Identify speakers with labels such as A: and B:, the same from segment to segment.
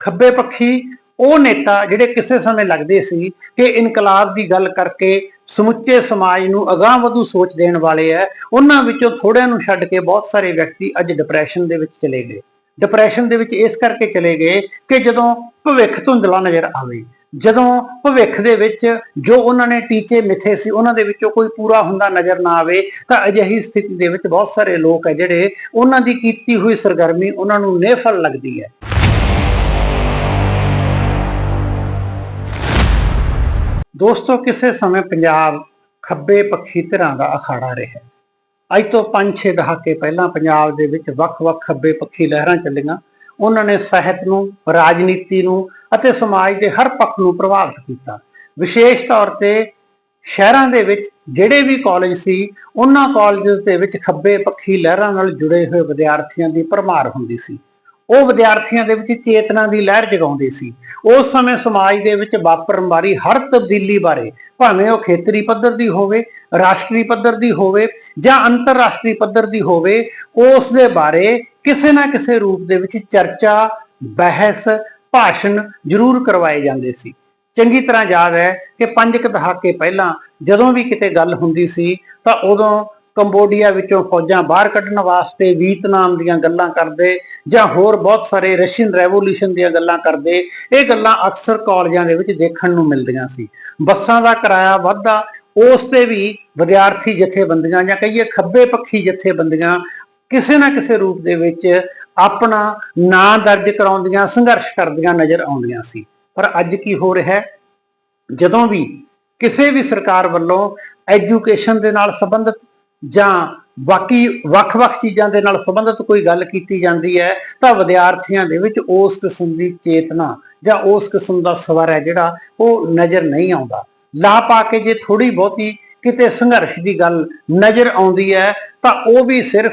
A: ਖੱਬੇ ਪੱਖੀ ਉਹ ਨੇਤਾ ਜਿਹੜੇ ਕਿਸੇ ਸਮੇਂ ਲੱਗਦੇ ਸੀ ਕਿ ਇਨਕਲਾਬ ਦੀ ਗੱਲ ਕਰਕੇ ਸਮੁੱਚੇ ਸਮਾਜ ਨੂੰ ਅਗਾਂਹ ਵਧੂ ਸੋਚ ਦੇਣ ਵਾਲੇ ਐ, ਉਹਨਾਂ ਵਿੱਚੋਂ ਥੋੜਿਆਂ ਨੂੰ ਛੱਡ ਕੇ ਬਹੁਤ ਸਾਰੇ ਵਿਅਕਤੀ ਅੱਜ ਡਿਪਰੈਸ਼ਨ ਦੇ ਵਿੱਚ ਚਲੇ ਗਏ। ਡਿਪਰੈਸ਼ਨ ਦੇ ਵਿੱਚ ਇਸ ਕਰਕੇ ਚਲੇ ਗਏ ਕਿ ਜਦੋਂ ਭਵਿੱਖ ਧੁੰਦਲਾ ਨਜ਼ਰ ਆਵੇ, ਜਦੋਂ ਭਵਿੱਖ ਦੇ ਵਿੱਚ ਜੋ ਉਹਨਾਂ ਨੇ ਟੀਚੇ ਮਿੱਥੇ ਸੀ, ਉਹਨਾਂ ਦੇ ਵਿੱਚੋਂ ਕੋਈ ਪੂਰਾ ਹੁੰਦਾ ਨਜ਼ਰ ਨਾ ਆਵੇ, ਤਾਂ ਅਜਿਹੀ ਸਥਿਤੀ ਦੇ ਵਿੱਚ ਬਹੁਤ ਸਾਰੇ ਲੋਕ ਹੈ ਜਿਹੜੇ ਉਹਨਾਂ ਦੀ ਕੀਤੀ ਹੋਈ ਸਰਗਰਮੀ ਉਹਨਾਂ ਨੂੰ ਨੇਫਲ ਲੱਗਦੀ ਹੈ ਦੋਸਤੋ, ਕਿਸੇ ਸਮੇਂ ਪੰਜਾਬ ਖੱਬੇ ਪੱਖੀ ਧਿਰਾਂ ਦਾ ਅਖਾੜਾ ਰਿਹਾ। ਅੱਜ ਤੋਂ 5-6 ਦਹਾਕੇ ਪਹਿਲਾਂ ਪੰਜਾਬ ਦੇ ਵਿੱਚ ਵੱਖ-ਵੱਖ ਖੱਬੇ ਪੱਖੀ ਲਹਿਰਾਂ ਚੱਲੀਆਂ। ਉਹਨਾਂ ਨੇ ਸਾਹਿਤ ਨੂੰ, ਰਾਜਨੀਤੀ ਨੂੰ ਅਤੇ ਸਮਾਜ ਦੇ ਹਰ ਪੱਖ ਨੂੰ ਪ੍ਰਭਾਵਿਤ ਕੀਤਾ। ਵਿਸ਼ੇਸ਼ ਤੌਰ ਤੇ ਸ਼ਹਿਰਾਂ ਦੇ ਵਿੱਚ ਜਿਹੜੇ ਵੀ ਕਾਲਜ ਸੀ, ਉਹਨਾਂ ਕਾਲਜਸ ਦੇ ਵਿੱਚ ਖੱਬੇ ਪੱਖੀ ਲਹਿਰਾਂ ਨਾਲ ਜੁੜੇ ਹੋਏ ਵਿਦਿਆਰਥੀਆਂ ਦੀ ਭਰਮਾਰ ਹੁੰਦੀ ਸੀ। ਉਹ ਵਿਦਿਆਰਥੀਆਂ ਦੇ ਵਿੱਚ ਚੇਤਨਾ ਦੀ ਲਹਿਰ ਜਗਾਉਂਦੇ ਸੀ। ਉਸ ਸਮੇਂ ਸਮਾਜ ਦੇ ਵਿੱਚ ਵਾਪਰਨ ਵਾਲੀ ਹਰ ਤਬਦੀਲੀ ਬਾਰੇ, ਭਾਵੇਂ ਉਹ ਖੇਤਰੀ ਪੱਧਰ ਦੀ ਹੋਵੇ, ਰਾਸ਼ਟਰੀ ਪੱਧਰ ਦੀ ਹੋਵੇ ਜਾਂ ਅੰਤਰਰਾਸ਼ਟਰੀ ਪੱਧਰ ਦੀ ਹੋਵੇ, ਉਸ ਦੇ ਬਾਰੇ ਕਿਸੇ ਨਾ ਕਿਸੇ ਰੂਪ ਦੇ ਵਿੱਚ ਚਰਚਾ, ਬਹਿਸ, ਭਾਸ਼ਣ ਜ਼ਰੂਰ ਕਰਵਾਏ ਜਾਂਦੇ ਸੀ। ਚੰਗੀ ਤਰ੍ਹਾਂ ਯਾਦ ਹੈ ਕਿ ਪੰਜ ਕੁ ਦਹਾਕੇ ਪਹਿਲਾਂ ਜਦੋਂ ਵੀ ਕਿਤੇ ਗੱਲ ਹੁੰਦੀ ਸੀ ਤਾਂ ਉਦੋਂ ਕੰਬੋਡੀਆ ਵਿੱਚੋਂ ਫੌਜਾਂ ਬਾਹਰ ਕੱਢਣ ਵਾਸਤੇ ਵੀਤਨਾਮ ਦੀਆਂ ਗੱਲਾਂ ਕਰਦੇ ਜਾਂ ਹੋਰ ਬਹੁਤ ਸਾਰੇ ਰਸ਼ੀਅਨ ਰੈਵੋਲੂਸ਼ਨ ਦੀਆਂ ਗੱਲਾਂ ਕਰਦੇ, ਇਹ ਗੱਲਾਂ ਅਕਸਰ ਕਾਲਜਾਂ ਦੇ ਵਿੱਚ ਦੇਖਣ ਨੂੰ ਮਿਲਦੀਆਂ ਸੀ। ਬੱਸਾਂ ਦਾ ਕਿਰਾਇਆ ਵੱਧਦਾ, ਉਸ ਤੇ ਵੀ ਵਿਦਿਆਰਥੀ ਜਥੇਬੰਦੀਆਂ ਜਾਂ ਕਹੀਏ ਖੱਬੇ ਪੱਖੀ ਜਥੇਬੰਦੀਆਂ ਕਿਸੇ ਨਾ ਕਿਸੇ ਰੂਪ ਦੇ ਵਿੱਚ ਆਪਣਾ ਨਾਂ ਦਰਜ ਕਰਾਉਂਦੀਆਂ, ਸੰਘਰਸ਼ ਕਰਦੀਆਂ ਨਜ਼ਰ ਆਉਂਦੀਆਂ ਸੀ। ਪਰ ਅੱਜ ਕੀ ਹੋ ਰਿਹਾ ਹੈ? ਜਦੋਂ ਵੀ ਕਿਸੇ ਵੀ ਸਰਕਾਰ ਵੱਲੋਂ ਐਜੂਕੇਸ਼ਨ ਦੇ ਨਾਲ ਸੰਬੰਧਿਤ ਜਾਂ ਬਾਕੀ ਵੱਖ-ਵੱਖ ਚੀਜ਼ਾਂ ਦੇ ਨਾਲ ਸੰਬੰਧਿਤ ਕੋਈ ਗੱਲ ਕੀਤੀ ਜਾਂਦੀ ਹੈ, ਤਾਂ ਵਿਦਿਆਰਥੀਆਂ ਦੇ ਵਿੱਚ ਉਸ ਕਿਸਮ ਦੀ ਚੇਤਨਾ ਜਾਂ ਉਸ ਕਿਸਮ ਦਾ ਸਵਰ ਹੈ ਜਿਹੜਾ ਉਹ ਨਜ਼ਰ ਨਹੀਂ ਆਉਂਦਾ। ਲਾ ਪਾ ਕੇ ਜੇ ਥੋੜੀ ਬਹੁਤੀ ਕਿਤੇ ਸੰਘਰਸ਼ ਦੀ ਗੱਲ ਨਜ਼ਰ ਆਉਂਦੀ ਹੈ, ਤਾਂ ਉਹ ਵੀ ਸਿਰਫ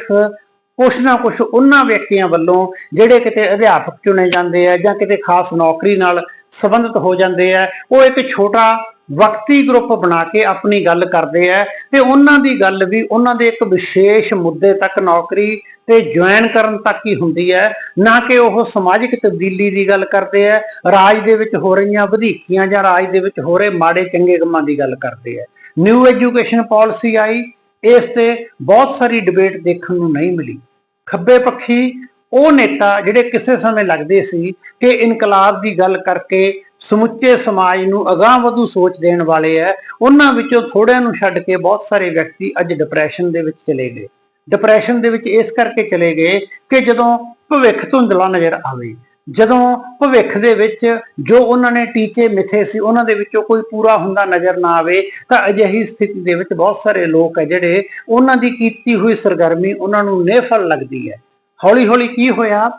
A: ਕੁਛ ਨਾ ਕੁਛ ਉਹਨਾਂ ਵਿਅਕਤੀਆਂ ਵੱਲੋਂ ਜਿਹੜੇ ਕਿਤੇ ਅਧਿਆਪਕ ਚੁਣੇ ਜਾਂਦੇ ਆ ਜਾਂ ਕਿਤੇ ਖਾਸ ਨੌਕਰੀ ਨਾਲ ਸੰਬੰਧਿਤ ਹੋ ਜਾਂਦੇ ਆ, ਉਹ ਇੱਕ ਛੋਟਾ ਵਕਤੀ ਗਰੁੱਪ ਬਣਾ ਕੇ ਆਪਣੀ ਗੱਲ ਕਰਦੇ ਆ ਤੇ ਉਹਨਾਂ ਦੀ ਗੱਲ ਵੀ ਉਹਨਾਂ ਦੇ ਇੱਕ ਵਿਸ਼ੇਸ਼ ਮੁੱਦੇ ਤੱਕ ਨੌਕਰੀ ਤੇ ਜੁਆਇਨ ਕਰਨ ਤੱਕ ਹੀ ਹੁੰਦੀ ਹੈ। ਨਾ ਕਿ ਉਹ ਸਮਾਜਿਕ ਤਬਦੀਲੀ ਦੀ ਗੱਲ ਕਰਦੇ ਆ, ਰਾਜ ਦੇ ਵਿੱਚ ਹੋ ਰਹੀਆਂ ਵਧੀਕੀਆਂ ਜਾਂ ਰਾਜ ਦੇ ਵਿੱਚ ਹੋ ਰਹੇ ਮਾੜੇ ਚੰਗੇ ਕੰਮਾਂ ਦੀ ਗੱਲ ਕਰਦੇ ਆ। ਨਿਊ ਐਜੂਕੇਸ਼ਨ ਪਾਲਿਸੀ ਆਈ, ਇਸ ਤੇ ਬਹੁਤ ਸਾਰੀ ਡਿਬੇਟ ਦੇਖਣ ਨੂੰ ਨਹੀਂ ਮਿਲੀ। ਖੱਬੇ ਪੱਖੀ ਉਹ ਨੇਤਾ ਜਿਹੜੇ ਕਿਸੇ ਸਮੇਂ ਲੱਗਦੇ ਸੀ ਕਿ ਇਨਕਲਾਬ ਦੀ ਗੱਲ ਕਰਕੇ ਸਮੁੱਚੇ ਸਮਾਜ ਨੂੰ ਅਗਾਂਹ ਵਧੂ ਸੋਚ ਦੇਣ ਵਾਲੇ ਹੈ ਉਹਨਾਂ ਵਿੱਚੋਂ ਥੋੜਿਆਂ ਨੂੰ ਛੱਡ ਕੇ ਬਹੁਤ ਸਾਰੇ ਵਿਅਕਤੀ ਅੱਜ ਡਿਪਰੈਸ਼ਨ ਦੇ ਵਿੱਚ ਚਲੇ ਗਏ। ਡਿਪਰੈਸ਼ਨ ਦੇ ਵਿੱਚ ਇਸ ਕਰਕੇ ਚਲੇ ਗਏ ਕਿ ਜਦੋਂ ਭਵਿੱਖ ਧੁੰਦਲਾ ਨਜ਼ਰ ਆਵੇ, ਜਦੋਂ ਭਵਿੱਖ ਦੇ ਵਿੱਚ ਜੋ ਉਹਨਾਂ ਨੇ ਟੀਚੇ ਮਿੱਥੇ ਸੀ, ਉਹਨਾਂ ਦੇ ਵਿੱਚੋਂ ਕੋਈ ਪੂਰਾ ਹੁੰਦਾ ਨਜ਼ਰ ਨਾ ਆਵੇ, ਤਾਂ ਅਜਿਹੀ ਸਥਿਤੀ ਦੇ ਵਿੱਚ ਬਹੁਤ ਸਾਰੇ ਲੋਕ ਹੈ ਜਿਹੜੇ ਉਹਨਾਂ ਦੀ ਕੀਤੀ ਹੋਈ ਸਰਗਰਮੀ ਉਹਨਾਂ ਨੂੰ ਨੇਫਲ ਲੱਗਦੀ ਹੈ ਹੌਲੀ ਹੌਲੀ ਕੀ ਹੋਇਆ?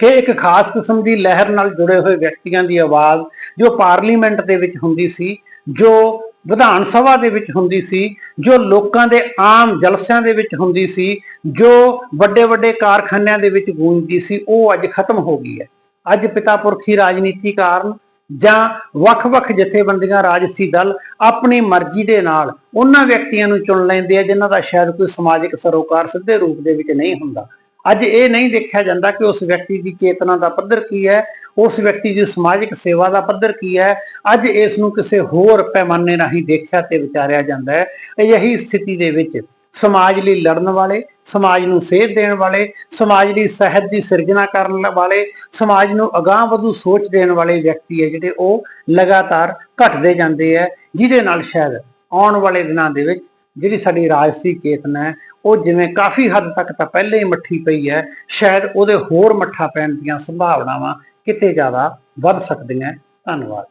A: ਕਿ ਇੱਕ ਖਾਸ ਕਿਸਮ ਦੀ ਲਹਿਰ ਨਾਲ ਜੁੜੇ ਹੋਏ ਵਿਅਕਤੀਆਂ ਦੀ ਆਵਾਜ਼ ਜੋ ਪਾਰਲੀਮੈਂਟ ਦੇ ਵਿੱਚ ਹੁੰਦੀ ਸੀ, ਜੋ ਵਿਧਾਨ ਸਭਾ ਦੇ ਵਿੱਚ ਹੁੰਦੀ ਸੀ, ਜੋ ਲੋਕਾਂ ਦੇ ਆਮ ਜਲਸਿਆਂ ਦੇ ਵਿੱਚ ਹੁੰਦੀ ਸੀ, ਜੋ ਵੱਡੇ ਵੱਡੇ ਕਾਰਖਾਨਿਆਂ ਦੇ ਵਿੱਚ ਗੂੰਜਦੀ ਸੀ, ਉਹ ਅੱਜ ਖਤਮ ਹੋ ਗਈ ਹੈ। ਅੱਜ ਪਿਤਾ ਪੁਰਖੀ ਰਾਜਨੀਤੀ ਕਾਰਨ ਜਾਂ ਵੱਖ-ਵੱਖ ਜਥੇਬੰਦੀਆਂ, ਰਾਜਸੀ ਦਲ ਆਪਣੀ ਮਰਜ਼ੀ ਦੇ ਨਾਲ ਉਹਨਾਂ ਵਿਅਕਤੀਆਂ ਨੂੰ ਚੁਣ ਲੈਂਦੇ ਆ, ਜਿਨ੍ਹਾਂ ਦਾ ਸ਼ਾਇਦ ਕੋਈ ਸਮਾਜਿਕ ਸਰੋਕਾਰ ਸਿੱਧੇ ਰੂਪ ਦੇ ਵਿੱਚ ਨਹੀਂ ਹੁੰਦਾ। ਅੱਜ ਇਹ ਨਹੀਂ ਦੇਖਿਆ ਜਾਂਦਾ ਕਿ ਉਸ ਵਿਅਕਤੀ ਦੀ ਚੇਤਨਾ ਦਾ ਪੱਧਰ ਕੀ ਹੈ, ਉਸ ਵਿਅਕਤੀ ਦੀ ਸਮਾਜਿਕ ਸੇਵਾ ਦਾ ਪੱਧਰ ਕੀ ਹੈ, ਅੱਜ ਇਸ ਨੂੰ ਕਿਸੇ ਹੋਰ ਪੈਮਾਨੇ ਰਾਹੀਂ ਦੇਖਿਆ ਤੇ ਵਿਚਾਰਿਆ ਜਾਂਦਾ ਹੈ। ਅਜਿਹੀ ਸਥਿਤੀ ਦੇ ਵਿੱਚ ਸਮਾਜ ਲਈ ਲੜਨ ਵਾਲੇ, ਸਮਾਜ ਨੂੰ ਸੇਧ ਦੇਣ ਵਾਲੇ, ਸਮਾਜ ਲਈ ਸਹਿਤ ਦੀ ਸਿਰਜਣਾ ਕਰਨ ਵਾਲੇ, ਸਮਾਜ ਨੂੰ ਅਗਾਂਹ ਵਧੂ ਸੋਚ ਦੇਣ ਵਾਲੇ ਵਿਅਕਤੀ ਹੈ ਜਿਹੜੇ ਉਹ ਲਗਾਤਾਰ ਘਟਦੇ ਜਾਂਦੇ ਹੈ, ਜਿਹਦੇ ਨਾਲ ਸ਼ਾਇਦ ਆਉਣ ਵਾਲੇ ਦਿਨਾਂ ਦੇ ਵਿੱਚ ਜਿਹੜੀ ਸਾਡੀ ਰਾਜਸੀ ਚੇਤਨਾ ਹੈ ਉਹ ਜਿਵੇਂ ਕਾਫੀ ਹੱਦ ਤੱਕ ਤਾਂ ਪਹਿਲੇ ਹੀ ਮੱਠੀ ਪਈ ਹੈ, ਸ਼ਾਇਦ ਉਹਦੇ ਹੋਰ ਮੱਠਾ ਪੈਣ ਦੀਆਂ ਸੰਭਾਵਨਾਵਾਂ ਕਿਤੇ ਜ਼ਿਆਦਾ ਵੱਧ ਸਕਦੀਆਂ। ਧੰਨਵਾਦ।